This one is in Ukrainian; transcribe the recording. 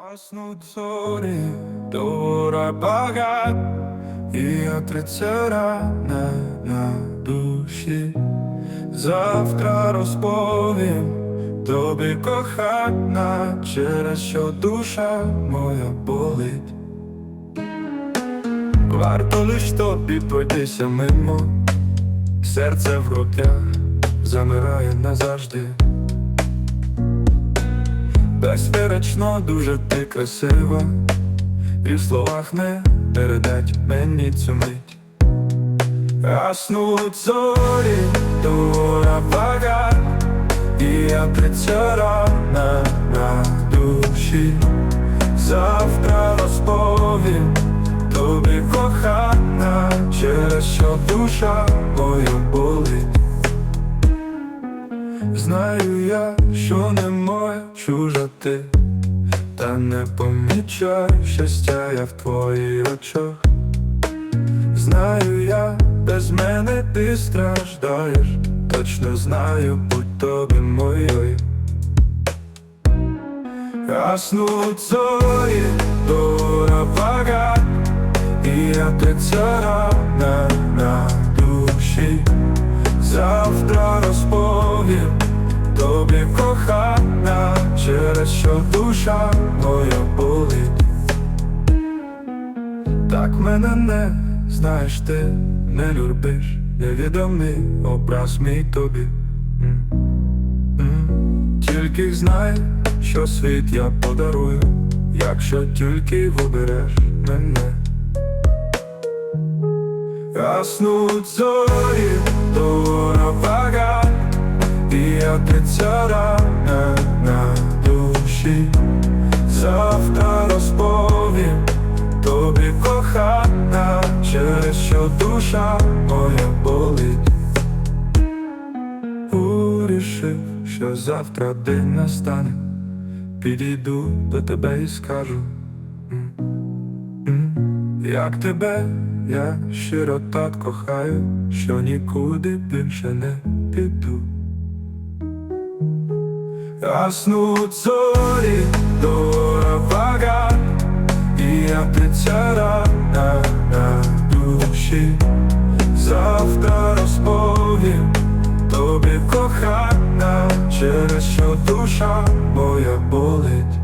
Гаснуть зорі, дора багат, і отриця рана на душі. Завтра розповім тобі кохана, через що душа моя болить. Варто лиш тобі пройтися мимо, серце в грудях замирає назавжди. Безперечно, дуже ти красива, і в словах не передать мені цю мить. Гаснуть зорі, дура багат, і я прицарана на душі. Завтра розповім тобі кохана, через що душа моя болить. Знаю я, що не моя чужа ти, та не помічаю щастя я в твоїх очах. Знаю я, без мене ти страждаєш, точно знаю, будь тобі моєю. Гаснуть зорі, дура багат, і я прицарана на що душа моя болить. Так мене не знаєш ти, не любиш, невідомий образ мій тобі. Тільки знай, що світ я подарую, якщо тільки вибереш мене. Гаснуть зорі, дура багат, і я прицарана на душа моя болить. Урішив, що завтра день настане, підійду до тебе і скажу. Як тебе я щиро так кохаю, що нікуди більше не піду. Гаснуть зорі, дура багат, і я прицарана на душі. Кохана, через що душа моя болить.